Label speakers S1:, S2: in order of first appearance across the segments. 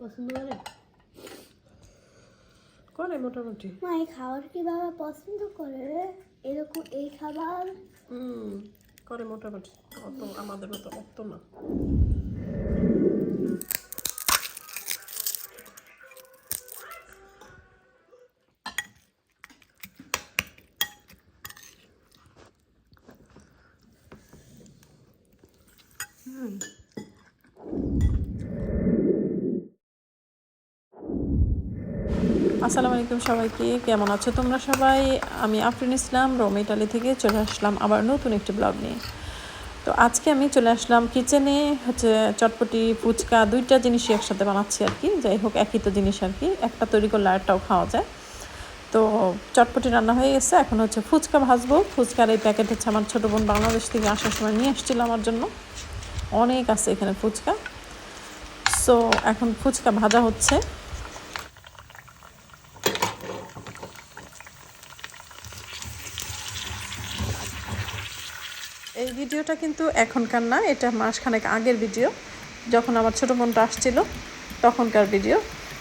S1: পছন্দ করে?
S2: করে মোটামুটি।
S1: মা এই খাবার কি বাবা পছন্দ করে? এরকম এই খাবার?
S2: হুম করে মোটামুটি। অত আমাদের মতো অত না। আসসালামু আলাইকুম সবাইকে, কেমন আছো তোমরা সবাই? আমি আফরিন ইসলাম, রোম, ইটালি থেকে চলে আসলাম আবার নতুন একটি ব্লগ নিয়ে। তো আজকে আমি চলে আসলাম কিচেনে, হচ্ছে চটপটি, ফুচকা, দুইটা জিনিসই একসাথে বানাচ্ছি আর কি। যাই হোক, একই তো জিনিস আর কি। একটা তৈরি করলে আরেকটাও খাওয়া যায়। তো চটপটি রান্না হয়ে গেছে, এখন হচ্ছে ফুচকা ভাজবো। ফুচকার এই প্যাকেট হচ্ছে আমার ছোটো বোন বাংলাদেশ থেকে আসার সময় নিয়ে এসেছিল আমার জন্য। অনেক আছে এখানে ফুচকা। সো এখন ফুচকা ভাজা হচ্ছে। এই ভিডিওটা কিন্তু এখনকার না, এটা মাসখানেক আগের ভিডিও। যখন আমার ছোটো বোনটা আসছিল, তখনকার ভিডিও।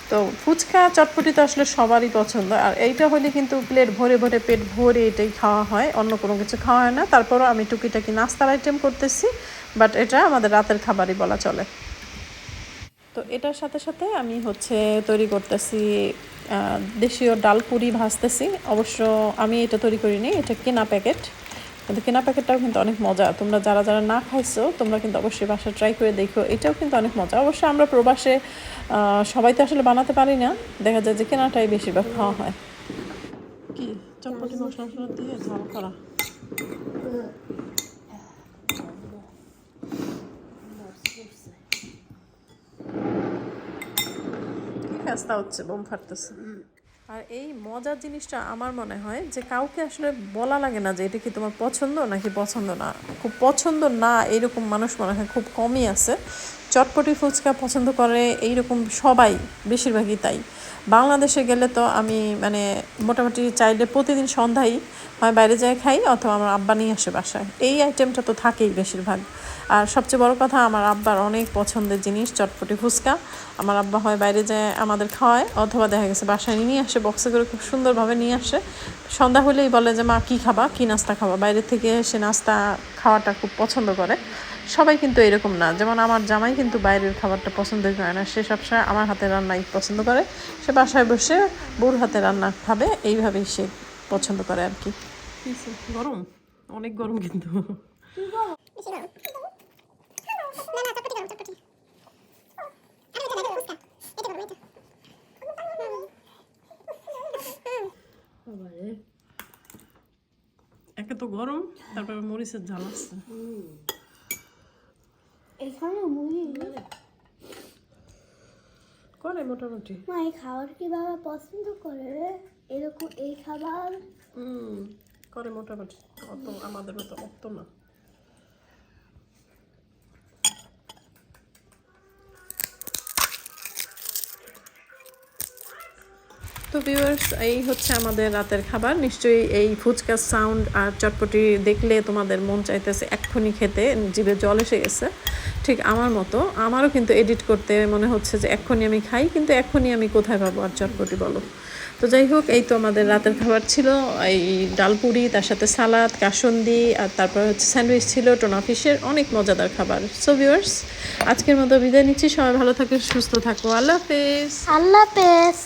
S2: তো ফুচকা, চটপটি তো আসলে সবারই পছন্দ। আর এইটা হলে কিন্তু প্লেট ভরে ভরে পেট ভরে এটাই খাওয়া হয়, অন্য কোনো কিছু খাওয়া হয় না। তারপরও আমি টুকিটাকি নাস্তার আইটেম করতেছি বাট এটা আমাদের রাতের খাবারই বলা চলে। তো এটার সাথে সাথে আমি হচ্ছে তৈরি করতেছি দেশীয় ডাল পুরি ভাজতেছি। অবশ্য আমি এটা তৈরি করিনি, এটা কেনা প্যাকেট। কিন্তু কেনা প্যাকেটটাও কিন্তু অনেক মজা। তোমরা যারা যারা না খাইছো, তোমরা কিন্তু অবশ্যই বাসা ট্রাই করে দেখো। এটাও কিন্তু অনেক মজা। অবশ্য আমরা প্রবাসে সবাই তো আসলে বানাতে পারি না। দেখা যায় যে কেনাটাই বেশিরভাগ খাওয়া হয়। কি? চটপটি মশলা মশলা দিয়ে ঝাল করা। কি ফেস্তা হচ্ছে? বোম ফাটতেছে। আর এই মজার জিনিসটা আমার মনে হয় যে কাউকে আসলে বলা লাগে না যে এটা কি তোমার পছন্দ নাকি পছন্দ না। খুব পছন্দ না এইরকম মানুষ মনে হয় খুব কমই আছে। চটপটি ফুচকা পছন্দ করে এইরকম সবাই, বেশিরভাগই তাই। বাংলাদেশে গেলে তো আমি মানে মোটামুটি চাইলে প্রতিদিন সন্ধ্যায় হয় বাইরে যায় খাই অথবা আমার আব্বা নিয়ে আসে বাসায়। এই আইটেমটা তো থাকেই বেশিরভাগ। আর সবচেয়ে বড় কথা আমার আব্বার অনেক পছন্দের জিনিস চটপটি ফুচকা। আমার আব্বা হয় বাইরে যায় আমাদের খাওয়ায় অথবা দেখা গেছে বাসায় নিয়ে আসে বক্সে করে খুব সুন্দরভাবে নিয়ে আসে। সন্ধ্যা হলেই বলে যে মা কী খাবা? কী নাস্তা খাবা? বাইরে থেকে সে নাস্তা খাওয়াটা খুব পছন্দ করে। সবাই কিন্তু এরকম না। যেমন আমার জামাই কিন্তু বাইরের খাবারটা পছন্দ করে না। সে সবসময় আমার হাতের রান্নাই পছন্দ করে। সে বাসায় বসে বউর হাতে রান্না খাবে এইভাবেই সে পছন্দ করে আর কি। গরম? অনেক গরম কিন্তু। তো গরম তারপরে মরিচের ঝাল আসছে।
S1: এখানে
S2: করে মোটামুটি।
S1: মা এই খাবার কি বাবা পছন্দ করে এরকম এই খাবার?
S2: হুম করে মোটামুটি। অত আমাদের মতো অত না। তো ভিউয়ার্স এই হচ্ছে আমাদের রাতের খাবার। নিশ্চয়ই এই ফুচকার সাউন্ড আর চটপটি দেখলে তোমাদের মন চাইতেছে এক্ষুনি খেতে, জিভে জল এসে গেছে। ঠিক আমার মতো। আমারও কিন্তু এডিট করতে মনে হচ্ছে যে এক্ষুনি আমি খাই, কিন্তু এক্ষুনি আমি কোথায় পাবো আর চটপটি বলো? তো যাই হোক, এই তো আমাদের রাতের খাবার ছিল। এই ডালপুরি তার সাথে সালাদ, কাসন্দি, আর তারপর হচ্ছে স্যান্ডউইচ ছিল, টোনা ফিশের অনেক মজাদার খাবার। সো ভিউয়ার্স আজকের মতো বিদায় নিচ্ছি। সবাই ভালো থাকে, সুস্থ থাকো। আল্লাহ হাফেজ।
S1: আল্লাহ পেস